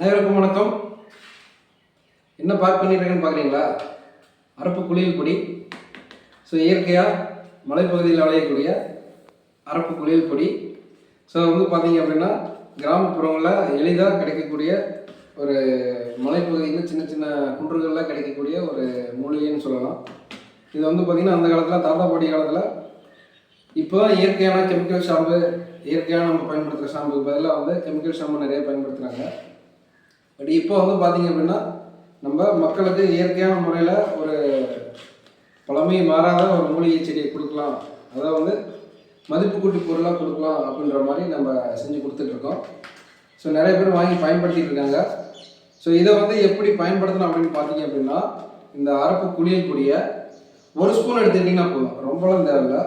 அனைவருக்கும் வணக்கம். என்ன பார்க் பண்ணியிருக்கேன்னு பார்க்குறீங்களா அரப்பு குளியல் பொடி. ஸோ இயற்கையாக மலைப்பகுதியில் விளையக்கூடிய அரப்பு குளியல் பொடி. ஸோ வந்து பார்த்தீங்க அப்படின்னா கிராமப்புறங்களில் எளிதாக கிடைக்கக்கூடிய ஒரு மலைப்பகுதியில் சின்ன சின்ன குன்றுகளில் கிடைக்கக்கூடிய ஒரு மூலிகைன்னு சொல்லலாம். இது வந்து பார்த்திங்கன்னா அந்த காலத்தில் தாத்தா பாடி காலத்தில். இப்போ தான் இயற்கையான கெமிக்கல் ஷாம்பு இயற்கையான நம்ம பயன்படுத்துகிற ஷாம்புக்கு பதிலாக வந்து கெமிக்கல் ஷாம்பு நிறைய பயன்படுத்துகிறாங்க பட் இப்போ வந்து பார்த்தீங்க அப்படின்னா நம்ம மக்களுக்கு இயற்கையான முறையில் ஒரு பழமை மாறாத ஒரு மூலிகை செடியை கொடுக்கலாம். அதை வந்து மதிப்பு கூட்டி பொருளாக கொடுக்கலாம் அப்படின்ற மாதிரி நம்ம செஞ்சு கொடுத்துட்ருக்கோம் ஸோ நிறைய பேர் வாங்கி பயன்படுத்திகிட்டு இருக்காங்க. ஸோ இதை வந்து எப்படி பயன்படுத்தணும் அப்படின்னு பார்த்தீங்க அப்படின்னா இந்த அரப்பு குளியல் குடியை ஒரு ஸ்பூன் எடுத்துக்கிட்டிங்கன்னா போதும். ரொம்பலாம் தேவையில்லை.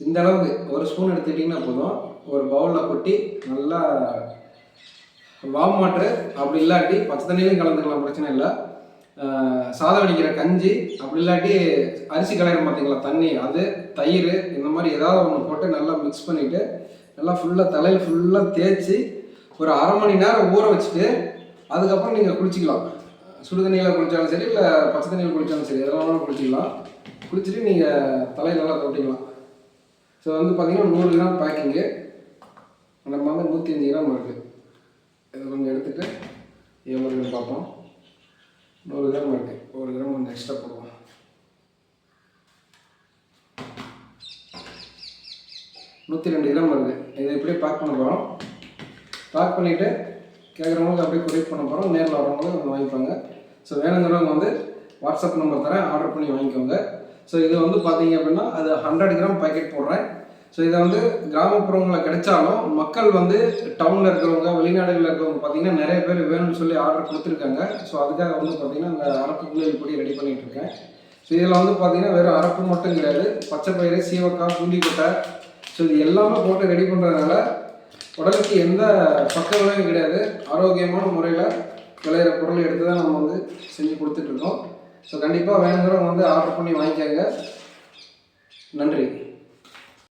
இந்த அளவுக்கு ஒரு ஸ்பூன் எடுத்துக்கிட்டிங்கன்னா போதும். ஒரு பவுலில் கொட்டி நல்லா வாம் வாட்ரு அப்படி இல்லாட்டி பச்சை தண்ணியிலும் கலந்துக்கலாம் பிரச்சனை இல்லை. சாதம் வடிக்கிற கஞ்சி அப்படி இல்லாட்டி அரிசி கலையிற பார்த்தீங்களா தண்ணி அது தயிர் இந்த மாதிரி ஏதாவது ஒன்று போட்டு நல்லா மிக்ஸ் பண்ணிவிட்டு நல்லா ஃபுல்லாக தலையில் ஃபுல்லாக தேய்ச்சி ஒரு அரை மணி நேரம் ஊற வச்சுட்டு அதுக்கப்புறம் நீங்கள் குளிச்சிக்கலாம். சுடு தண்ணியில் குளித்தாலும் சரி இல்லை பச்சை தண்ணியில் குளித்தாலும் சரி எதெல்லாம் குளிச்சிக்கலாம். குளிச்சுட்டு நீங்கள் தலையில் நல்லா தொட்டிக்கலாம். ஸோ வந்து பார்த்தீங்கன்னா நூறு கிராம் பேக்கிங்கு நம்ம வந்து நூற்றி அஞ்சு கிராம் இருக்குது இது கொஞ்சம் எடுத்துகிட்டு எவ்வளோ பார்ப்போம். நூறு கிராம் இருக்குது ஒரு கிராம் கொஞ்சம் எக்ஸ்ட்ரா போடுவோம். நூற்றி ரெண்டு கிராம் வருது. இதை இப்படியே பேக் பண்ண போகிறோம் பேக் பண்ணிவிட்டு கேட்குறவங்களுக்கு அப்படியே கொரியர் பண்ண போகிறோம் நேரில் வரவங்களுக்கு வந்து வாங்கிப்பாங்க. ஸோ வேணுங்கிறவங்க வந்து வாட்ஸ்அப் நம்பர் தரேன். ஆர்டர் பண்ணி வாங்கிக்கோங்க. ஸோ இது வந்து பார்த்தீங்க அப்படின்னா அது ஹண்ட்ரட் கிராம் பாக்கெட் போடுறேன். ஸோ இதை வந்து கிராமப்புறங்களில் கிடைச்சாலும் மக்கள் வந்து டவுனில் இருக்கிறவங்க வெளிநாடுகளில் இருக்கிறவங்க பார்த்தீங்கன்னா நிறைய பேர் வேணும்னு சொல்லி ஆர்டர் கொடுத்துருக்காங்க. ஸோ அதுக்காக வந்து பார்த்தீங்கன்னா அந்த அரப்பு குளியல் பொடி ரெடி பண்ணிகிட்டு இருக்கேன். ஸோ இதில் வந்து பார்த்தீங்கன்னா வெறும் அரப்பு மட்டும் கிடையாது. பச்சை பயிறு சீவக்காய் பூண்டிக்கொட்டை. ஸோ இது எல்லாமே போட்டு ரெடி பண்ணுறதுனால உடலுக்கு எந்த பக்க விளைவும் கிடையாது. ஆரோக்கியமான முறையில் விளையிற பொருள் எடுத்து தான் நம்ம வந்து செஞ்சு கொடுத்துட்ருக்கோம் ஸோ கண்டிப்பாக வேணுங்கிறவங்க வந்து ஆர்டர் பண்ணி வாங்கிக்கோங்க. நன்றி.